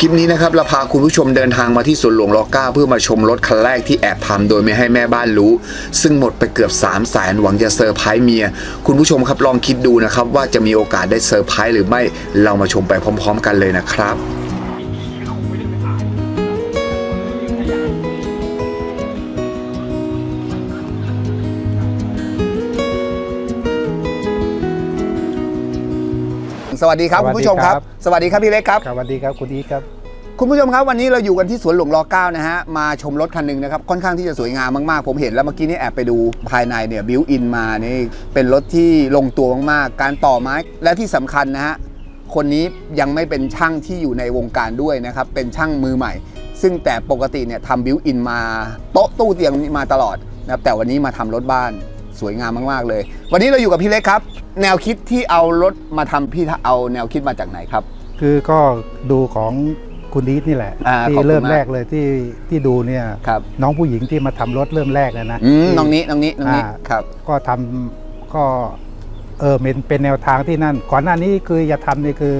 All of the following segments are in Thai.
คลิปนี้นะครับเราพาคุณผู้ชมเดินทางมาที่สวนหลวงรอเก้าเพื่อมาชมรถคันแรกที่แอบทำโดยไม่ให้แม่บ้านรู้ ซึ่งหมดไปเกือบ3 0 0แสนหวังจะเซอร์ไพรส์เมีย คุณผู้ชมครับลองคิดดูนะครับว่าจะมีโอกาสได้เซอร์ไพรส์หรือไม่เรามาชมไปพร้อม ๆ กันเลยนะครับสวัสดีครับสวัคุณสดีผู้ชมครับครับ สวัสดีครับพี่เล็กครับ สวัสดีครับคุณอีทครับ คุณผู้ชมครับวันนี้เราอยู่กันที่สวนหลวงรอเก้านะฮะมาชมรถคันหนึ่งนะครับค่อนข้างที่จะสวยงามมากๆ ผมเห็นแล้วเมื่อกี้นี่แอบไปดูภายในเนี่ยบิวอินมานี่เป็นรถที่ลงตัวมากๆ การต่อไม้และที่สำคัญนะฮะคนนี้ยังไม่เป็นช่างที่อยู่ในวงการด้วยนะครับเป็นช่างมือใหม่ ซึ่งแต่ปกติเนี่ยทำบิวอินมาโต๊ะตู้เตียงมาตลอดนะครับแต่วันนี้มาทำรถบ้านสวยงามมากๆเลย วันนี้เราอยู่กับพี่เล็กครับ แนวคิดที่เอารถมาทำพี่เอาแนวคิดมาจากไหนครับ คือก็ดูของ คุณอีทนี่แหละ อ่าที่ขอบคุณเริ่มมากแรกเลยที่ที่ดูเนี่ยครับ น้องผู้หญิงที่มาทำรถเริ่มแรกเลยนะ อืมที่น้องนี้น้องนี้น้องนี้อ่า ครับ ก็ทำก็เออเป็นเป็นแนวทางที่นั่น ก่อนหน้านี้คือจะทำนี่คือ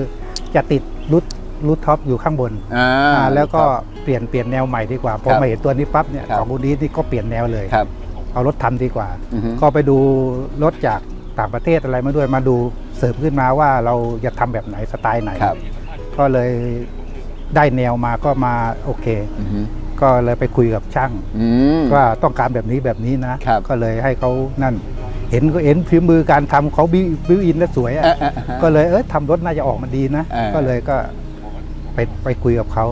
จะติดรูทรูทท็อปอยู่ข้างบนอ่า อ่าแล้วก็เปลี่ยนเปลี่ยนแนวใหม่ดีกว่าพอครับมาเห็นตัวนี้ปั๊บเนี่ยครับ ของคุณอีทนี่ก็เปลี่ยนแนวเลย ครับ เอารถทำดีกว่า อือฮึ ก็ไปดูรถจากต่างประเทศอะไรมาด้วยมาดูเสริมขึ้นมาว่าเราจะทำแบบไหนสไตล์ไหน ครับ ก็เลย ได้แนวมาก็มาโอเคอือฮึก็เลยไปคุยกับช่างอืมว่าต้องการแบบนี้แบบนี้นะครับก็เลยให้เขานั่น เห็นก็เห็นฝีมือการทำเขาบิวบิวอินแล้วสวยอะเอ่อเอ่อเอ่อก็เลยเออทำรถน่าจะออกมาดีนะเออก็เลยก็ไปไปคุยกับเขา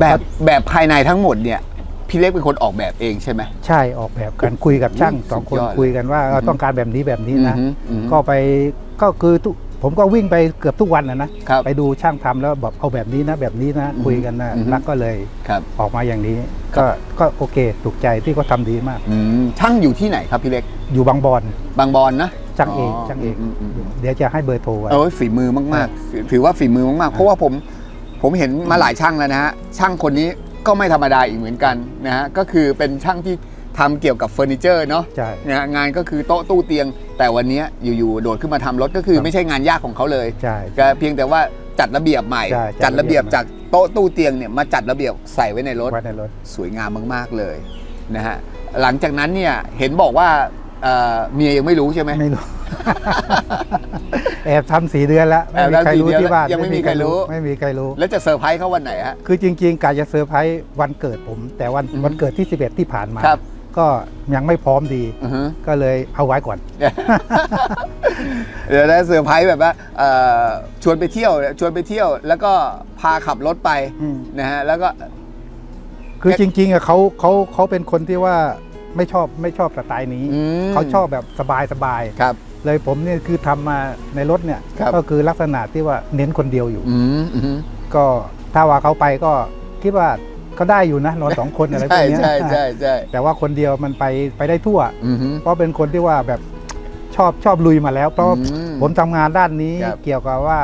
แบบแบบภายในทั้งหมดเนี่ยพี่เล็กเป็นคนออกแบบเองใช่ไหมใช่ออกแบบกันคุยกับช่างสุดสองคนยอดเลยคุยกันว่าเอออือฮึต้องการแบบนี้แบบนี้นะอือฮึอือฮึก็ไปก็คือทุก ผมก็วิ่งไปเกือบทุกวันนะนะครับไปดูช่างทำแล้วบอกเอาแบบนี้นะ แบบนี้นะอือฮึคุยกันนะอือฮึแล้วก็เลยครับออกมาอย่างนี้ ก็ก็โอเคถูกใจที่เขาทำดีมากอืมช่างอยู่ที่ไหนครับพี่เล็กอยู่บางบอนบางบอนนะช่างเอกอ๋อช่างเอกอืมอืมอืมเดี๋ยวจะให้เบอร์โทรไว้เออฝีมือมากๆ ถือว่าฝีมือมากๆ เพราะว่าผมผมเห็นมาหลายช่างแล้วนะฮะช่างคนนี้ก็ไม่ธรรมดาอีกเหมือนกันนะฮะก็คือเป็นช่างที่ ทำเกี่ยวกับเฟอร์นิเจอร์เนาะใช่ นะฮะงานก็คือโต๊ะตู้เตียง แต่วันนี้อยู่ๆโดดขึ้นมาทำรถก็คือครับ ไม่ใช่งานยากของเขาเลย ใช่ ก็เพียงแต่ว่าจัดระเบียบใหม่ ใช่จัจัดดระระเบีเบียยบบ จากโต๊ะตู้เตียงเนี่ยมาจัดระเบียบใส่ไว้ในรถ ไว้ในรถ สวยงามมาก ๆ เลยนะฮะหลังจากนั้นเนี่ยเห็นบอกว่าเอ่อเมียยังไม่รู้ใช่ไหมไม่รู้ แอบทำสีเดือนแล้วไม่มีแอบใครทำสี่รู้เดือนที่บ้านแล้วยังไม่มีใครรู้ ไม่มีใครรู้ แล้วจะเซอร์ไพรส์เขาวันไหนฮะ คือจริงๆกาจะเซอร์ไพรส์วันเกิดผม แต่วันอือฮึวันเกิดที่ 11 ที่ผ่านมา ครับ ก็ยังไม่พร้อมดี อือฮึก็เลยเอาไว้ก่อน เดี๋ยวได้เซอร์ไพรส์แบบว่าเอ่อชวนไปเที่ยวชวนไปเที่ยว แล้วก็พาขับรถไปอืม นะฮะแล้วก็ คือจริงๆอะเขาเขาเขาเป็นคนที่ว่าไม่ชอบไม่ชอบสไตล์นี้ อืม เขาชอบแบบสบายสบายครับๆเลยผมเนี่ยคือทำมาในรถเนี่ยครับ ก็คือลักษณะที่ว่าเน้นคนเดียวอยู่ อืมอืมก็ถ้าว่าเขาไปก็คิดว่า ก็ได้อยู่นะนอนสองคนอะไรพวใช่กเนี้ยใช่ใช่ใช่แต่ว่าคนเดียวมันไปไปได้ทั่ว อืมฮึ เพราะเป็นคนที่ว่าแบบชอบชอบลุยมาแล้ว เพราะว่าอืมผมทำงานด้านนี้ครับเกี่ยวกับว่า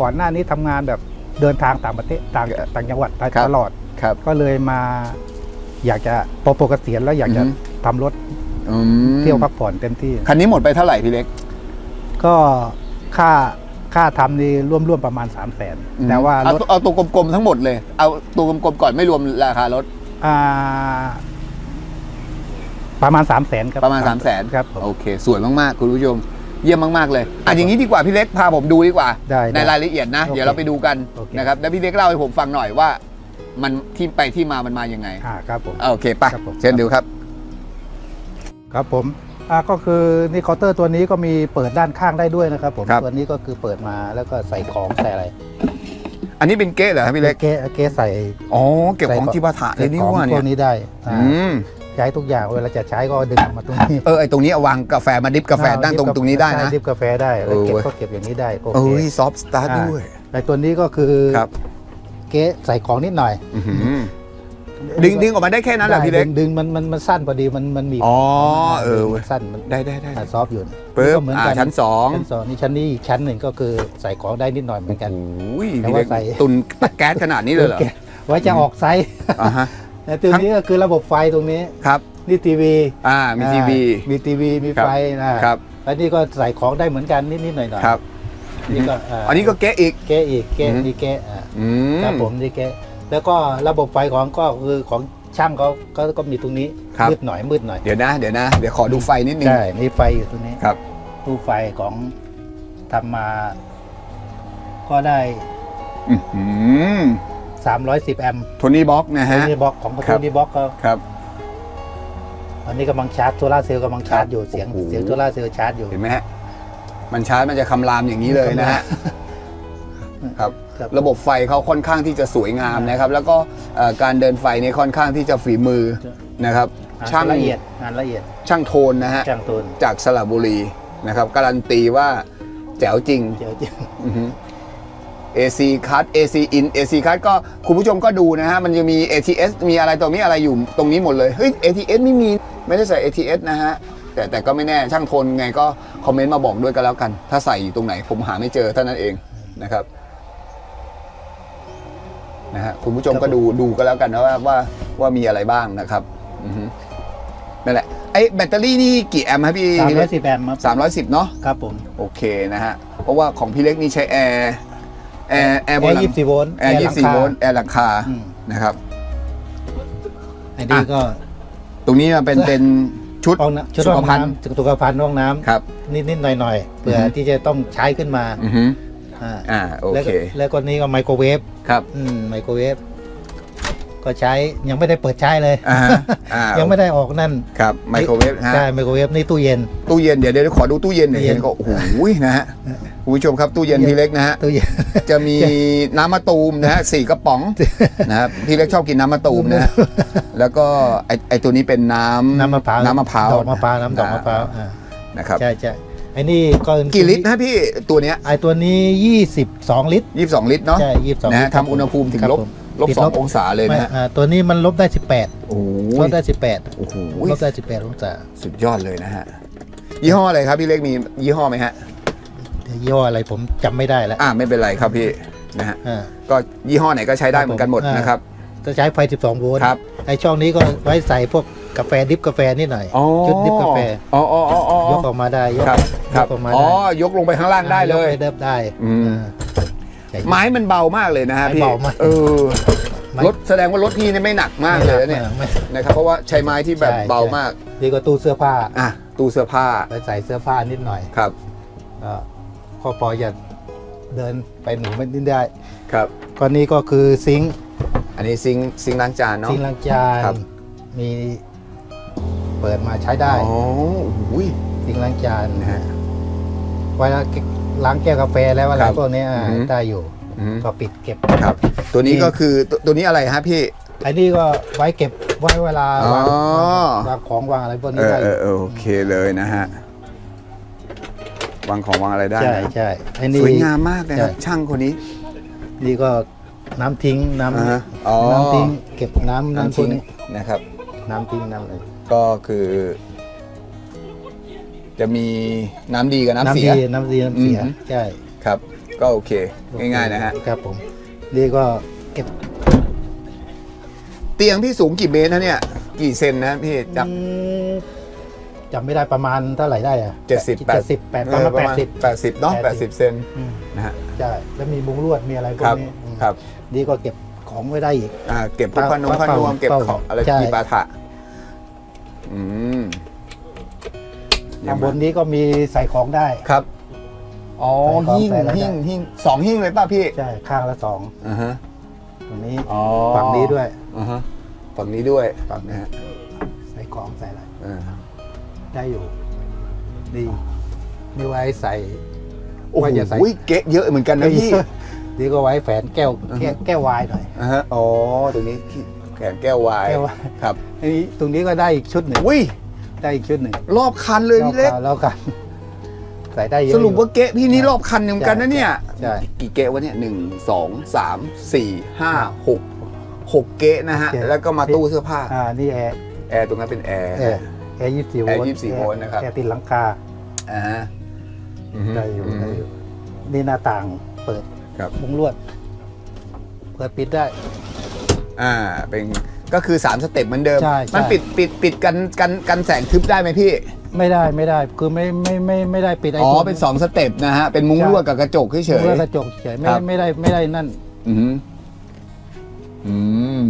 ก่อนหน้านี้ทำงานแบบเดินทางต่างประเทศต่างครับต่างจังหวัดครับ ตลอด ครับ ก็เลยมา อยากจะพอปกเกษียณแล้วอยากจะอือฮึ ทำรถอืมเที่ยวพักผ่อนเต็มที่ คันนี้หมดไปเท่าไหร่พี่เล็ก ก็ค่า ค่าทำนี่ร่วมๆประมาณ 3 0 0แสนแต่ว่าเอารถตัวเอาตัวกลมๆทั้งหมดเลย เอาตัวกลมๆก่อนไม่รวมราคารถอ่าประมาณ 3 0 0แสนครับประมาณ 3 0 0 0 0นครับผมโอเค สวยมากๆ คุณผู้ชม เยี่ยมมากๆเลยอะอย่างนี้ดีกว่าพี่เล็กพาผมดูดีกว่าได้ในได้รายละเอียดนะโอเคเดี๋ยวเราไปดูกันโอเคนะครับแล้วพี่เล็กเล่าให้ผมฟังหน่อยว่า มันที่ไปที่มามันมายังไงอ่าครับผมอะโอเคไปครับผมเชิญดูครับ ครับผม อ่าก็คือนี่เคาน์เตอร์ตัวนี้ก็มีเปิดด้านข้างได้ด้วยนะครับผมครับ ตัวนี้ก็คือเปิดมาแล้วก็ใส่ของใส่อะไรอันนี้เป็นเก๊ะเหรอครับพี่เล็ก เก๊เก๊ใส่ อ๋อ เก็บของใส่ที่บาถะเลยนี่ของว่าพเนี่วยกนี้ได้อ่าอืมใช้ทุกอย่างเวลาจะใช้ก็ดึงออกมาตรงนี้เออไอตรงนี้เอาวางกาแฟมาดิฟกาแฟนั่งตรงตรงนี้ได้นะใช่ดิบกาแฟได้แล้วเก็บเออเว้ย ก็เก็บอย่างนี้ได้โอเอ้เคยซอฟต์สตาร์ทอ่าด้วย แต่ตัวนี้ก็คือครับ เก๊ใส่ของนิดหน่อย อื้อหือ ดึงดึงออกมาได้แค่นั้นแหละได้พี่เล็กดึงดึงมันมันมันสั้นพอดีมันมันมีอ๋อเออเว้ยสั้นมันได้ได้ได้อ่าซอฟต์อยู่ปึ๊บก็เหมือนอ่ากันชั้นสองชั้นสองนี่ชั้นนี้อีกชั้นหนึ่งก็คือใส่ของได้นิดหน่อยเหมือนกันโอ้ยแต่พี่ว่าเล็กใส่ตุนตะแก๊สขนาดนี้เลยเหรอไว้จะออกไซส์อ่าฮะแต่ตัวนี้ก็คือระบบไฟตรงนี้ครับนี่ทีวีอ่ามีทีวีมีทีวีมีไฟนะครับแล้วนี่ก็ใส่ของได้เหมือนกันนิดๆหน่อยๆครับนี่ก็าอันนี้ก็เก๊ะอีกแก้อีกแก้อืมนี่แก้อ่าอืมครับผมนี่แก้ แล้วก็ระบบไฟของก็คือของช่างเขาก็ก็มีตรงนี้ครับ มืดหน่อยมืดหน่อยเดี๋ยวนะ เดี๋ยวนะ เดี๋ยวขอดูไฟนิดนึง ใช่นี่ไฟอยู่ตรงนี้ครับ ตู้ไฟของทำมา ก็ได้ อื้อหือ310 แอมป์โทนี่บ็อกนะโทฮะ นี่บล็อกของครัโทบนี่บล็อกก็ครับ อันนี้กำลังชาร์จโซลาร์เซลล์กำลังชาร์จอยู่เสียงโอ้โห เสียงโซลาร์เซลล์ชาร์จอยู่ เห็นไหมฮะ มันชาร์จมันจะคำรามอย่างนี้เลยนะฮะ ครับครับ ระบบไฟเขาค่อนข้างที่จะสวยงามนะครับ แล้วก็เอ่อการเดินไฟเนี่ยค่อนข้างที่จะฝีมือนะครับงานช่างละเอียดงานละเอียดช่างโทนนะฮะช่างตูนจากสระบุรีนะครับการันตีว่าแจ๋วจริง เจ๋วจริง อือฮึ AC cut AC in AC cut ก็คุณผู้ชมก็ดูนะฮะ มันจะมี ATS มีอะไรตัวนี้อะไรอยู่ตรงนี้หมดเลย เฮ้ย ATS ไม่มีไม่ได้ใส่ ATS นะฮะ แต่แต่ก็ไม่แน่ช่างทนไงก็คอมเมนต์มาบอกด้วยกันแล้วกัน ถ้าใส่อยู่ตรงไหนผมหาไม่เจอเท่านั้นเองนะครับ นะฮะคุณผู้ชมก็ดูดูกันแล้วกันนะว่าว่าว่ามีอะไรบ้างนะครับอือฮึนั่นแหละไอ้แบตเตอรี่นี่กี่แอมป์ครับพี่สามร้อยสิบแอมป์ครับสามร้อยสิบเนาะครับผมโอเคนะฮะเพราะว่าของพี่เล็กนี่ใช้แอร์แอร์แอร์บแอนร์หลังยี่สิบสี่โวลต์แอร์ยี่สิบสี่โวลต์แอร์หลังคาอืมนะครับอันนี้ก็ ตรงนี้มันเป็นเป็นชุดห้องน้ำชุดสุห้ของภัณฑ์น้ำสุขภัณฑ์ห้องน้ำครับนิดๆหน่อยๆเผื่ออฮึที่จะต้องใช้ขึ้นมา อือฮึอ่าอ่าโอแล้วเคก็แล้วก็นี่ก็ไมโครเวฟครับอืมไมโครเวฟก็ใช้ยังไม่ได้เปิดใช้เลยอ่าอ่ายังไม่ได้ออกนั่นครับไมโครเวฟฮะใช่ไมโครเวฟนี่ตู้เย็นตู้เย็นเดี๋ยวเดี๋ยวขอดูตู้เย็นหน่อยตู้เย็เห็นนก็โอ้โหนะฮะคุณผู้ชมครับตู้เย็นตู้เย็นพี่เล็กนะฮะตู้เย็นจะมีน้ำมะตูมนะฮะสี่กระป๋องนะครับพี่เล็กชอบกินน้ำมะตูมนะฮะแล้วก็ไอไอตัวนี้เป็นน้ำน้ำมะพร้าวน้ำมะพร้าวดอกมะพร้าวน้ำดอกมะพร้าวอ่านะครับใช่ใช่ ไอ้นี่ก็กี่ลิตรนะพี่ตัวเนี้ยไอ้ตัวนี้ยี่สิบสองลิตรยี่สิบสองลิตรเนาะใช่ยี่สิบสองนะฮะทำอุณหภูมิถึงครับลบผมลบติดสอลงบองศาเลยนะฮะอ่าตัวนี้มันลบได้สิบแปดโอ้โหลบได้สิบแปดโอ้โหลบได้สิบแปดองศา สุดยอดเลยนะฮะ ยี่ห้ออะไรครับพี่เล็กมียี่ห้อไหมฮะแต่ยี่ห้ออะไรผมจำไม่ได้แล้ว อ่าไม่เป็นไรครับพี่นะฮะอ่าก็ยี่ห้อไหนก็ใช้ได้เหมือนกันหมดอ่านนะครับจะใช้ไฟ 12 โวลต์ครับไอช่องนี้ก็ไว้ใส่พวกกาแฟดิฟกาแฟนิดหน่อยอ๋อชุดดิฟกาแฟอ๋ออ๋ออ๋ออ๋อยกออกมาได้ยก ครับคยรับกออกมาอ๋อได้ยกลงไปข้างล่างได้เลยกปเดิบได้อืม อ่าใหญ่ไม้มันเบามากเลยนะฮะไม้พี่เบามากเออไม้ รถแสดงว่ารถพี่เนี่ยไม่หนักมากเลยนะเนี่ย ไม่ นะครับเพราะว่าใช้ไม้ที่แบบใช่ เบามาก ดีกว่าตู้เสื้อผ้าอะ ตู้เสื้อผ้าไปใส่เสื้อผ้านิดหน่อยครับก็ก็พอจะเดินไปหนูไม่นิดได้ครับก็นี่ก็คือซิงค์อันนี้ซิงค์ซิงค์ล้างจานเนาะ ซิงค์ล้างจานครับ มีเปิดมาใช้ได้ อ๋ออุ้ย ซิงค์ล้างจานนะฮะ เวลาล้างแก้วกาแฟแล้วอะไรครับพวกเนี้ยอือฮึได้อยู่อืมก็ปิดเก็บครับ ตัวนี้ก็คือตัวตัวนี้อะไรฮะพี่ไอ้นี่ก็ไว้เก็บไว้เวลาอ๋อวางวางของวางอะไรพวกเอนี้อได้อเอยู่อเออโอเคเลยนะฮะวางของวางอะไรได้ใช่นะใช่ไอ้นี่สวยงามมากเลยใช่นะช่างคนนี้ นี่ก็น้ำทิ้งน้อ่าฮะอ๋อำน้ำทิ้ง เก็บน้ำน้ำน้ำพวทิ้กงนี้นะครับ น้ำทิ้งน้ำอะไรก็คือ จะมีน้ำดีกับน้ำเสีย ดีน้ำดีน้ำเสียอืม ใช่ครับ ก็โอเค ง่ายๆนะฮะ ครับผมนี่ก็เก็บเตียงพี่สูงกี่เมตรนะเนี่ย กี่เซนนะพี่จอืมจำไม่ได้ประมาณเท่าไหร่ได้อะำเจ็ดสิบแปเจ็ดดสิบแปดประมาณแปดสิบแปดสิบเนาะแปดสิบ80เซนอืมนะฮะใช่แล้วมีมุงลวดมีอะไรพวคกรับนี้อืมครับนี่ก็เก็บของไว้ได้อีก อ่าเก็บพวกขนมเป้าขนมเป้าเก็บเป้าของอะไรใช่กีบาถะอืม ข้างบนนี้ก็มีใส่ของได้ ครับ อ๋อ ใส่ของหิ้งใส่อะไรหิ้งได้ หิ้งสองหิ้งเลยป่ะพี่ ใช่ข้างละสองอ่าฮะ ตรงนี้อ๋อ ฝั่งนี้ด้วย อ่าฮะ ฝั่งนี้ด้วยฝั่งนี้ นะฮะใส่ของใส่อะไรอ่าได้อยู่นี่นี่ไว้ใส่โอ้โหว่าจะใส่เก๊ะเยอะเหมือนกันนะพี่ นี่ก็ไว้แฝนแก้วอือฮึแก้วแก้ววายหน่อย อ่าฮะ อ๋อ ตรงนี้ที่แขนแก้ววายแก้ววาย ครับ อันนี้ตรงนี้ก็ได้อีกชุดหนึ่ง อุ้ย ได้อีกชุดหนึ่งรอบคันเลยพี่เล็กแล้วกัน ใส่ได้เยอะสรุปว่าอยู่เก๊ะพี่นี่รอบคันเหมือนกันนะเนี่ยใช่กี่เก๊ะวะเนี่ยหนึ่งสองสามสี่ห้าหกหกเก๊ะนะฮะ แล้วก็มาตู้เสื้อผ้าอ่านี่แอร์แอร์ตรงนั้นเป็นแอร์แอร์แอร์ยี่สิบสี่โวลต์แอร์24โวลต์นะครับแอร์ติดหลังคาอ่าฮะอือฮึได้อยู่ได้อยู่นี่หน้าต่างเปิดครับมุงลวด เปิดปิดได้ อ่าเป็น ก็คือ 3 สเต็ปเหมือนเดิม ใช่ใช่ มันปิดปิดปิดกันกันกันแสงทึบได้ไหมพี่ ไม่ได้ไม่ได้คือไม่ไม่ไม่ไม่ได้ปิดไอ้อ๋อ ตัวเป็นสองสเต็ปนะฮะ เป็นมุ้งใช่ลวดกับกระจกเฉยเมื่อกระจกเฉยไม่ครับ ไม่ได้ไม่ได้นั่นๆอืมอืม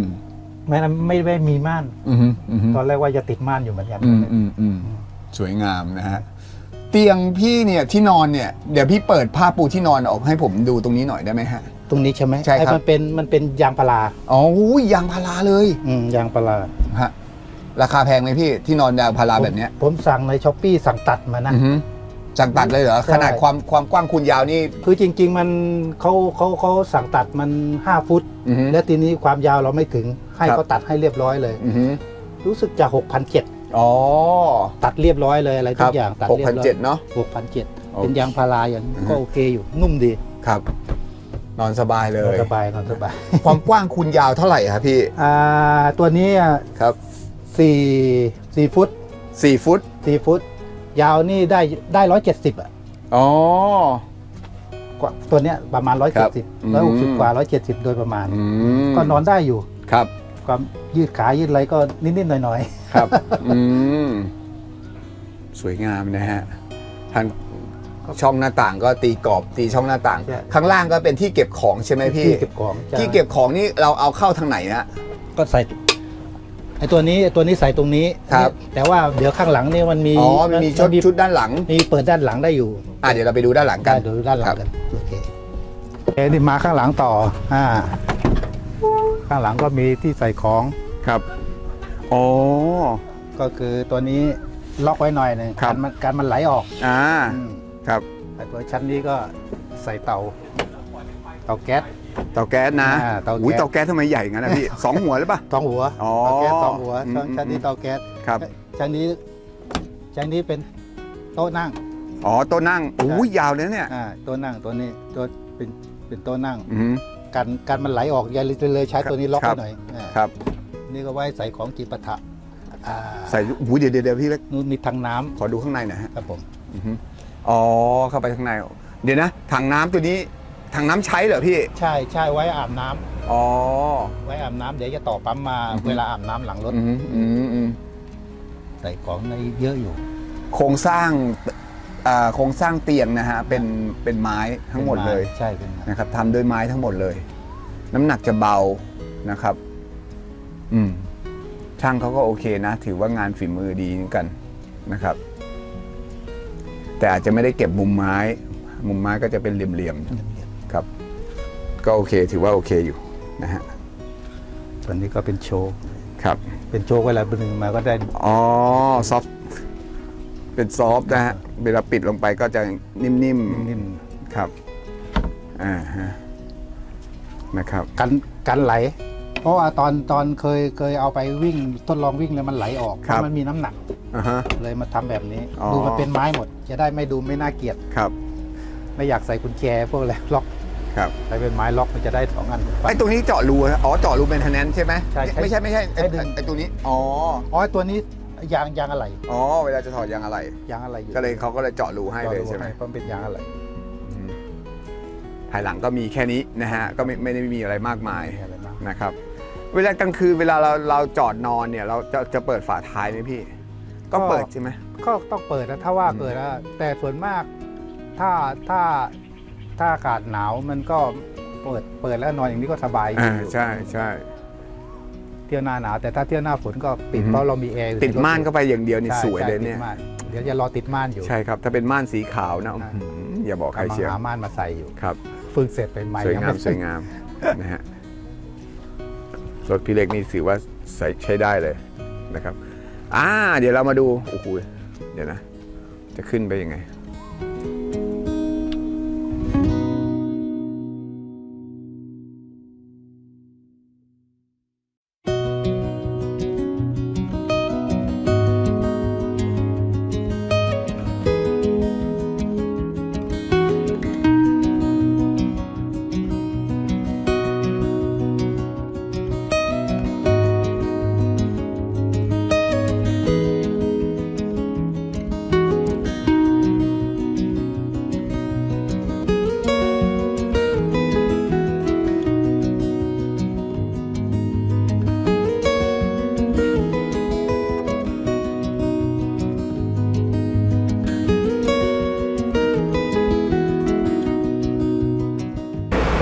ไม่ไม่ไม่มีม่านอืมอืม ตอนแรกว่าจะติดม่านอยู่เหมือนกัน อืมอืมอืมสวยงามนะฮะ เตียงพี่เนี่ยที่นอนเนี่ย เดี๋ยวพี่เปิดผ้าปูที่นอนออกให้ผมดูตรงนี้หน่อยได้ไหมฮะ ตรงนี้ใช่ไหมใช่ครับ ไอ้มันเป็นมันเป็นยางพาราอ๋ออุ้ยยางพาราเลยอืมยางพาราฮะราคาแพงไหมพี่ที่นอนยางพาราแบบเนี้ยผมสั่งในช้อปปี้สั่งตัดมานะ อือฮึจังตัดเลยเหรอใช่ ขนาดความความกว้างคูณยาวนี่คือจริง ๆ มันเขาเขาเขาสั่งตัดมัน 5 ฟุต อือฮึแล้วทีนี้ความยาวเราไม่ถึงให้ครับ เขาตัดให้เรียบร้อยเลย อือฮึรู้สึกจะ6,700 อ๋อตัดเรียบร้อยเลยอะไรคทุรับกอย่างตัดหกเรียบพันร้อยเจ็ดเนาะ6,700โอเคเป็นยางพาราอย่างนี้อือฮึก็โอเคอยู่นุ่มดี ครับ นอนสบายเลนอนย สบายนอนสบายความกว้างคูณยาวเท่าไหร่ครับพี่อ่าตัวนี้อะครับสี่สี่ฟุตสี่ฟุตสี่ฟุต ยาวนี่ได้ได้ร้อยเจ็ดสิบอะอ๋อ กว่าตัวเนี้ยประมาณร้อยครัเจ็บดสิบอืมร้อยหกสิบกว่าร้อยเจ็ดสิบโดยประมาณ อืมก็นอนได้อยู่ ครับความยืดขายืดอะไรก็นิดๆหน่อยครับ อืมสวยงามนะฮะทาง ช่องหน้าต่างก็ตีกรอบตีช่องหน้าต่างข้างล่างก็เป็นที่เก็บของใช่ไหมๆพี่ ที่เก็บของจะที่เก็บของนี่เราเอาเข้าทางไหนฮะก็ใส่ไอ้ตัวนี้ไอ้ตัวนี้ใส่ตรงนี้ครับ แต่ว่าเดี๋ยวข้างหลังเนี่ยมันมีอ๋อมันมีชุดมีชุดด้านหลัง มีเปิดด้านหลังได้อยู่อะเดี๋ยวเราไปดูด้านหลังกัได้นดูด้านหลัครังบกันโอเคเอ้นี่มาข้างหลังต่ออ่าข้างหลังก็มีที่ใส่ของครับ อ๋อ ก็คือตัวนี้ล็อกไว้หน่อยหนึงครับการมันการมันไหลออกอ่า อืม ครับไอ้ตัวชั้นนี้ก็ใส่เตา เตาแก๊ส เตาแก๊สนะอ่าเตาแก๊ส อุ้ยเตาแก๊สทำไมใหญ่งั้นนะพี่ สองหัวหรือเปล่า สองหัวอ๋อเตาแก๊สสองหัวอืมชั้นชั้นนี้อืม เตาแก๊สครับ ชั้นนี้ชั้นนี้เป็นโต๊ะนั่ง อ๋อโต๊ะนั่งอุ้ยยาวเลยเนี่ยอ่าโต๊ะนั่งตัวนี้ตัวเป็นเป็นโต๊ะนั่ง อืม กันกันมันไหลออกอย่าเลยใช้ตัวนี้ล็อกครัไว้บหน่อยอ่าครับ นี่ก็ไว้ใส่ของจิปาถะอ่าใส่อุ้ยเดี๋ยวเดี๋ยวเดี๋ยวพี่เล็กนู่นมีถังน้ำขอดูข้างในหน่อยฮะครับผม อือฮึอ๋ อเข้าไปข้างใน เดี๋ยวนะ ถังน้ำตัวนี้ถังน้ำใช้เหรอพี่ ใช่ใช่ไว้อาบน้ำอ๋อ ไว้อาบน้ำเดี๋ยวจะต่อปั๊มมาอือฮึ เวลาอาบน้ำหลังรถอืมอืมอืมใส่ของในเยอะอยู่โครงสร้างอ่าโครงสร้างเตียงนะฮะเป็นเป็นไม้ทั้งหมดเลยใช่เป็นไม้นะครับทำด้วยไม้ทั้งหมดเลย น้ำหนักจะเบานะครับ อืมช่างเขาก็โอเคนะ ถือว่างานฝีมือดีเหมือนกันนะครับ แต่อาจจะไม่ได้เก็บมุมไม้ มุมไม้ก็จะเป็นเหลี่ยมๆครับ ก็โอเคถือว่าโอเคอยู่นะฮะตัวนี้ก็เป็นโชว์ครับเป็นโชว์เวลาบึงมาก็ได้อ๋อซอฟต์เป็นซอฟต์นะฮะเวลาปิดลงไปก็จะนิ่มนิ่มๆครับอ่าฮะนะครับๆกันกันไหล เพราะว่าตอนตอนเคยเคยเอาไปวิ่งทดลองวิ่งแล้วมันไหลออกครับเพราะมันมีน้ำหนักอ่าฮะ เลยมาทำแบบนี้ อ๋อ ดูมันเป็นไม้หมด จะได้ไม่ดูไม่น่าเกลียด ครับไม่อยากใส่กุญแจพวกอะไรล็อกครับใส่เป็นไม้ล็อกมันจะได้สองอัน ไอ้ตรงนี้เจาะรูนะอ๋อเจาะรูเป็นทนนใช่ไหมใช่ใช่ไม่ใช่ไม่ใช่ไอ้ใช้ดึง ไอ้ตัวนี้อ๋ออ๋อตัวนี้ยางยางอะไรอ๋อเวลาจะถอดยางอะไร ยางอะไรอยู่ก็เลยเขาก็เลยเจาะรูให้เลยจอดูใช่ไหม เพราะนเป็นยางอะไรอืมภายหลังก็มีแค่นี้นะฮะ ก็ไม่ไม่ได้มีอะไรมากมายมีอะไรบ้างนะครับ เวลากลางคืนเวลาเราเราจอดนอนเนี่ยเราจะจะเปิดฝาท้ายไหมพี่ก็เปิดใช่ไหม ก็ต้องเปิดนะถ้าว่าอืมเกิดนะแต่ส่วนมากถ้าถ้าถ้าอากาศหนาวมันก็เปิดเปิดแล้วนอนอย่างนี้ก็สบายอยู่อ่าใช่ใช่เที่ยวหน้าหนาวแต่ถ้าเที่ยวหน้าฝนก็ปิดอือฮึเพราะเรามีแอร์อยู่ติดม่านเข้าไปอย่างเดียวนี่ใช่สวยเลยใช่เนี่ยติดม่านเดี๋ยวจะรอติดม่านอยู่ ใช่ครับ ถ้าเป็นม่านสีขาวนะอ่าอื้อหืออย่าบอกใครกำลังเชียวหาม่านมาใส่อยู่ ครับ ฝึกเสร็จไปใหม่สวยยังงามไม่สวยงามนะฮะ รถพี่เล็กนี่ถือว่าใส่ใช้ได้เลยนะครับ อ่า เดี๋ยวเรามาดู โอ้โห เดี๋ยวนะ จะขึ้นไปยังไง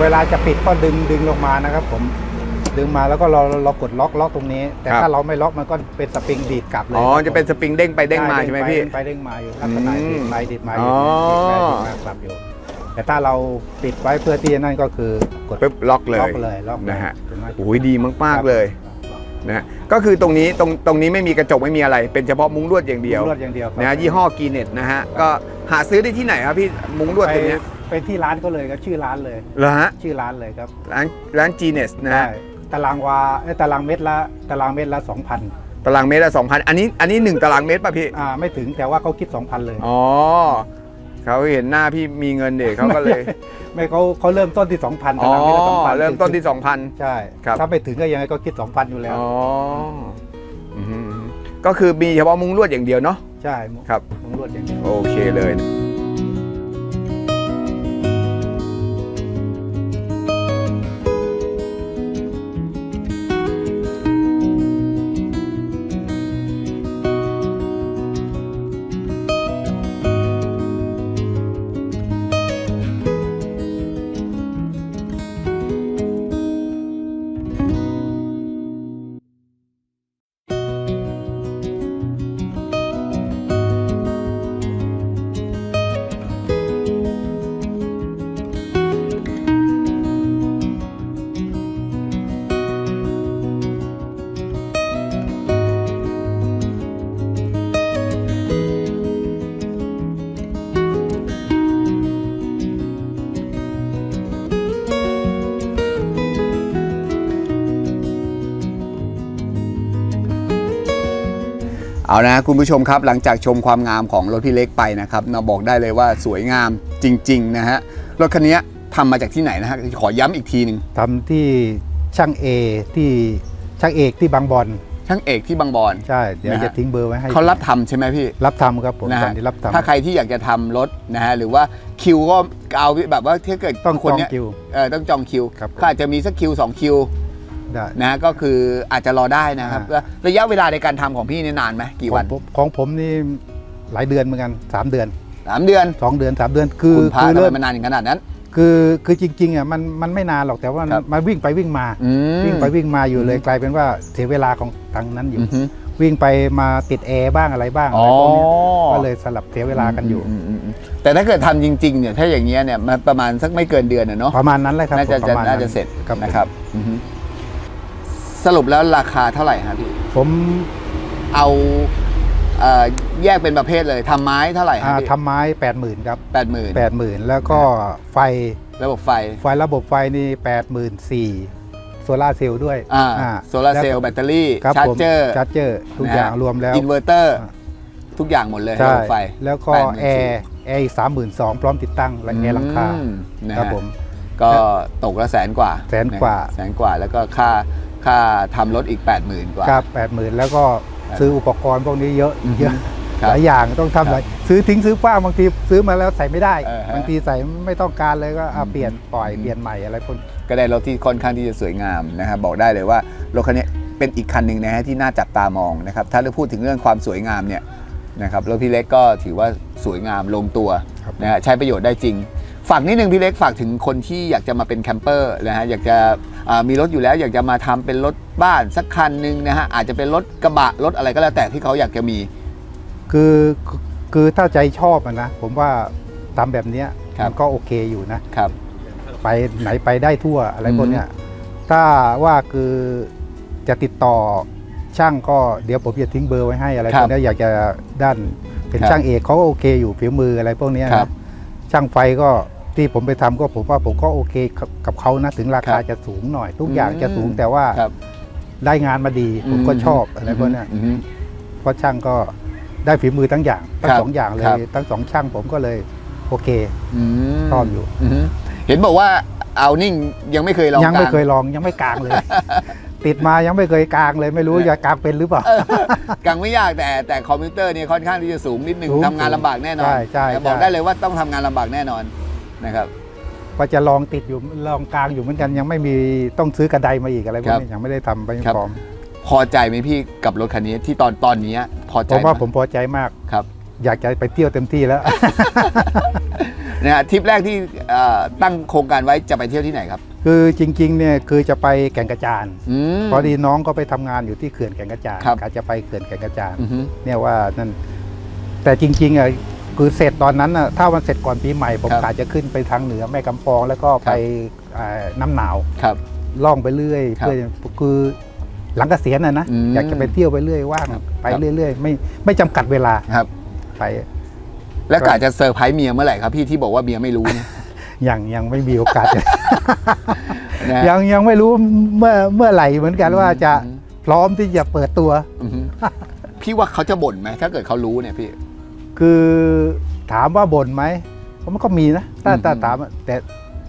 เวลาจะปิดก็ดึงดึงลงมานะครับ ผมดึงมาแล้วก็เราเรากดล็อกล็อกตรงนี้ แต่ครับถ้าเราไม่ล็อกมันก็เป็นสปริงดีดกลับเลยอ๋อครับจะเป็นสปริงเด้งไปเด้งมาด้ใช่ไหมพี่เด้งไปเด้งมาอยู่ลักษณะอืมดีดไปดีดมาอ๋ดีอดไปดีดมากลับอยู่แต่ถ้าเราปิดไว้เพื่อที่นั่นก็คือกดปึ๊บล็อกเลยล็อกเลยล็อกเลยนะฮะถึงว่าโอ้ยดีมากๆเลย นะฮะก็คือตรงนี้ตรงตรงนี้ไม่มีกระจกไม่มีอะไร เป็นเฉพาะมุ้งลวดอย่างเดียวลวดอย่างเดียวครับนะฮะยี่ห้อกีเน็ตนะฮะก็หาซื้อได้ที่ไหนครับพี่มุ้งลวดไปตัวเนี้ยไปที่ร้านก็เลยก็ชื่อร้านเลยเหรอฮะชื่อร้านเลยครับร้านร้านจีเนสนะฮะได้ตารางวาเอ้ยตารางเมตรละตารางเมตรละ2,000ตารางเมตรละสองพันอันนี้อันนี้หนึ่งตารางเมตรป่ะพี่อ่าไม่ถึงแต่ว่าเขาคิด 2,000 เลยอ๋อ เขาเห็นหน้าพี่มีเงินเด็กเขาก็เลยไม่เขาเขาเริ่มต้นที่ 2,000อ๋ตาอรางเมตรละ2,000เริ่มต้นที่ใช่ครับถ้าไม่ถึงก็ยังไงก็คิด 2,000 อยู่2,000แล้วอ๋ออืมก็คือมีเฉพาะมุ้งลวดอย่างเดียวเนาะใช่ครับมุงลวดอย่างเดียวโอเคเลย เอานะคุณผู้ชมครับหลังจากชมความงามของรถพี่เล็กไปนะครับเราบอกได้เลยว่าสวยงามจริงๆนะฮะรถคันนี้ทำมาจากที่ไหนนะฮะขอย้ำอีกทีหนึ่งทำที่ช่างเอที่ช่างเอกที่บางบอนช่างเอกที่บางบอนใช่เดี๋ยวนะฮะจะทิ้งเบอร์ไว้ให้เขารับทำใช่ไหมพี่ รับทำครับผมนะตอฮะนนี้รับทำถ้าใครที่อยากจะทำรถนะฮะหรือว่าคิวก็เอาแบบว่าถ้าเกิดต้องคนจองเนี้ยคิวเออต้องจองคิวครับก็อาจจะมีสักคิวสองคิว ได้นะฮะก็คืออาจจะรอได้นะครับอ่าแล้วระยะเวลาในการทำของพี่เนี่ยนานไหมกี่ขอวังนผมของผมนี่หลายเดือนเหมือนกัน 3 เดือนสามเดือน 2 เดือน 3 เดือน คือคุณพระคือทำเริ่ไมมมันนานอย่างขนาดนั้น คือคือจริงๆอะมันมันไม่นานหรอกแต่ว่าครับมันวิ่งไปวิ่งมาอืมวิ่งไปวิ่งมาอยู่เลยอืมกลายเป็นว่าเสียเวลาของทางนั้นอยู่อือฮึวิ่งไปมาติดแอร์บ้างอะไรบ้างอ๋อะอไรพวกเนี้ยก็เลยสลับเสียเวลากันอยู่มมอืมแต่ถ้าเกิดทำจริงๆเนี่ยถ้าอย่างเงี้ยเนี่ยมันประมาณสักไม่เกินเดือนนะเนาะประมาณนั้นเลยครับน่าจะผมปจะระมาณน่าจะเสร็จครับนะครับอือฮึ สรุปแล้วราคาเท่าไหร่ครับพี่ ผมเอาเอ่อแยกเป็นประเภทเลยทำไม้เท่าไหร่ครัอ่าบพี่ทำไม้8 0,000ื่นครับแปดหมื่นแปดหมื่นแล้วก็ไฟระบบไฟ ไฟระบบไฟนี่8 4 0 0 0โซลาร์เซลล์ด้วยอ่าอ่าโซลาร์เซลล์แบตเตอรี่ครับชาร์ผจมเจอร์ชาร์จเจอร์ทุกอย่างรวมแล้ว อินเวอร์เตอร์ อ่า ทุกอย่างหมดเลยระใช่บบไฟแล้วก็84,000แอร์แอร์อีกสามหมื่นสองพร้อมติดตั้งและแอร์หลังคาอืมนะฮะครับผม ก็ตกละแสนกว่าแสนกว่าแสนกว่าแล้วก็ค่า ค่าทำรถอีก 8 0,000 กว่า ครับแปดหมื่นแล้วก็ซื้ออุปกรณ์พวกนี้เยอะอือฮึเยอะครับหลายอย่างต้องทำหลายซื้อทิ้งซื้อฟ้างบางทีซื้อมาแล้วใส่ไม่ได้ เออฮะบางทีใส่ไม่ต้องการเลยก็เอาอืม เปลี่ยนปล่อยอืมเปลี่ยนใหม่อะไรพวกนี้ก็ได้รถที่ค่อนข้างที่จะสวยงามนะครับบอกได้เลยว่ารถคันนี้เป็นอีกคันหนึ่งนะฮะที่น่าจับตามองนะครับถ้าเราพูดถึงเรื่องความสวยงามเนี่ยนะครับรถพี่เล็กก็ถือว่าสวยงามลงตัวครับ นะฮะใช้ประโยชน์ได้จริง ฝากนิดนึงพี่เล็กฝากถึงคนที่อยากจะมาเป็นแคมเปอร์นะฮะอยากจะอ่ามีรถอยู่แล้ว อยากจะมาทำเป็นรถบ้านสักคันหนึ่งนะฮะอาจจะเป็นรถกระบะรถอะไรก็แล้วแต่ที่เขาอยากจะมี คือคือถ้าใจชอบอะนะผมว่าทำแบบเนี้ยครับมันก็โอเคอยู่นะครับ ไปไหนไปได้ทั่วอะไรอืมพวกเนี้ยถ้าว่าคือจะติดต่อช่างก็เดี๋ยวผมจะทิ้งเบอร์ไว้ให้อะไรพวกเนี้ยอยากจะด้านเป็นช่างเอกเขาก็โอเคอยู่ฝีมืออะไรพวกเนี้ยครันะบช่างไฟก็ ที่ผมไปทำก็ผมว่าผมก็โอเคกับกับเขานะถึงราคาครับจะสูงหน่อย ทุกอย่างอืมจะสูงแต่ว่าครับได้งานมาดีผมก็ชอบอะไรพวกเนี้ยอืมเพราะช่างก็ได้ฝีมือทั้งอย่างทั้คงรับสองอย่างเลครัยบทั้งสองช่างผมก็เลย โอเคอืมชอบอยู่มเห็นบอกว่าเอานิ่งยังไม่เคยลองยังไม่กางเคยลองยังไม่กลางเลย ติดมายังไม่เคยกลางเลยไม่รู้จะกลางเป็นหรือเปล่าเออกางไม่ยากแต่แต่คอมพิวเตอร์เนี่ยค่อนข้างที่จะสูงนิดนึงสูงทำงานลำบากแน่นอนใช่ใช่แต่บอกใช่ได้เลยว่าต้องทำงานลำบากแน่นอน นะครับ ก็จะลองติดอยู่ลองกลางอยู่เหมือนกันยังไม่มีต้องซื้อกระไดมาอีกอะไรพวครักบนี้ยังไม่ได้ทำไปครับพร้อมพอใจไหมพี่กับรถคันนี้ที่ตอนตอนนี้พอใจผมว่าไหผมพอใจมากครับ อยากจะไปเที่ยวเต็มที่แล้วนะฮะทริปแรกที่เอ่อตั้งโครงการไว้จะไปเที่ยวที่ไหนครับ คือจริงๆเนี่ยคือจะไปแก่งกระจานอืมพอดีน้องก็ไปทำงานอยู่ที่เขื่อนแก่งกระจานครับกะจะไปเขื่อนแก่งกระจานอือฮึเนี่ยว่านั่นแต่จริงๆอะ คือเสร็จตอนนั้นอะถ้ามันเสร็จก่อนปีใหม่ ผมครับกะจะขึ้นไปทางเหนือแม่กำปอง แล้วก็ไปอ่าน้ำหนาว ครับ ล่องไปเรื่อยครับเพื่อคือหลังเกษียณนะนะอืมอยากจะไปเที่ยวไปเรื่อยว่างครับ ไปเรื่อยๆ ไม่ไม่จำกัดเวลาครับ ไปแล้วกะจะเซอร์ไพรส์เมียเมื่อไหร่ครับพี่ที่บอกว่าเมียไม่รู้เนี่ยยังยังไม่มีโอกาส นะฮะยังยังไม่รู้เมื่อเมื่อไหร่เหมือนกันว่าจะอืม พร้อมที่จะเปิดตัว อือฮึพี่ว่าเขาจะบ่นไหมถ้าเกิดเขารู้เนี่ยพี่ คือถามว่าบ่นไหมมันก็มีนะถ้าอืมถ้าถามแต่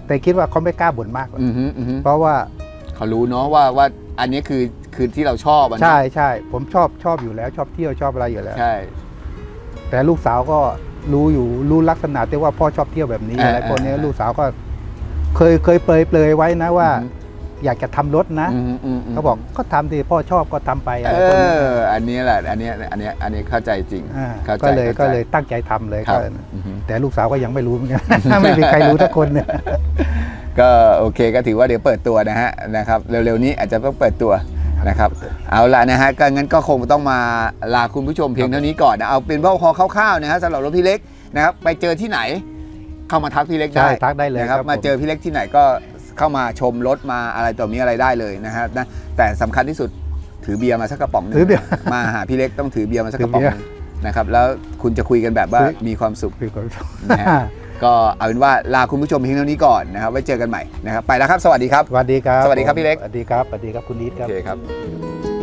แต่คิดว่าเขาไม่กล้าบ่นมากหรอกอือฮึอือฮึเพราะว่าเขารู้เนาะว่าว่าอันนี้คือคือที่เราชอบอะนะใช่ใช่ผมชอบชอบอยู่แล้ว ชอบเที่ยวชอบอะไรอยู่แล้วใช่ แต่ลูกสาวก็รู้อยู่รู้ลักษณะที่ว่าพ่อชอบเที่ยวแบบนี้เอออะไรพวกนี้เออลูกสาวก็ เคยเคยเปรยเปรยไว้นะว่า อยากจะทำรถนะอืมอืมมเขาบอกก็ทำดิพ่อชอบก็ทำไปอะไรเอพวกนี้ออันนี้แหละอันเนี้ยอันเนี้ยอันนี้เข้าใจจริงอ่าเข้าใจก็เลยข้าใจก็เลยตั้งใจทำเลยครัก็บอือฮึแต่ลูกสาวก็ยังไม่รู้เหมือนกันไม่มีใครรู้ทุกคนเนี่ยก็โอเคก็ถือว่าเดี๋ยวเปิดตัวนะฮะนะครับเร็วๆนี้อาจจะต้องเปิดตัวนะครับเอาละนะฮะก็งั้นก็คงต้องมาลาคุณผู้ชมเพียงเท่านี้ก่อนนะเอาเป็นว่าพอคร่าวๆนะฮะสำหรับรถพี่เล็กนะครับไปเจอที่ไหน เข้ามาทักพี่เล็กได้ใช่ทักได้เลยนะครับครับมาผมเจอพี่เล็กที่ไหนก็ เข้ามาชมรถมาอะไรต่อมีอะไรได้เลยนะครับนะแต่สำคัญที่สุดถือเบียร์มาสักกระป๋องหนึงถือเบียร์มาหาพี่เล็กต้องถือเบียร์มาสักกระป๋องถืหอเบียร์ นึงนะครับแล้วคุณจะคุยกันแบบว่าถือมีความสุข คือคน นะฮะ ก็เอาเป็นว่าลาคุณผู้ชมเพียงเท่านี้ก่อนนะครับไว้เจอกันใหม่นะครับไปแล้วครับ สวัสดีครับ สวัสดีครับสวัสดีครับพี่เล็ก สวัสดีครับสวัสดีครับคุณนิดคโอรับ เคครับ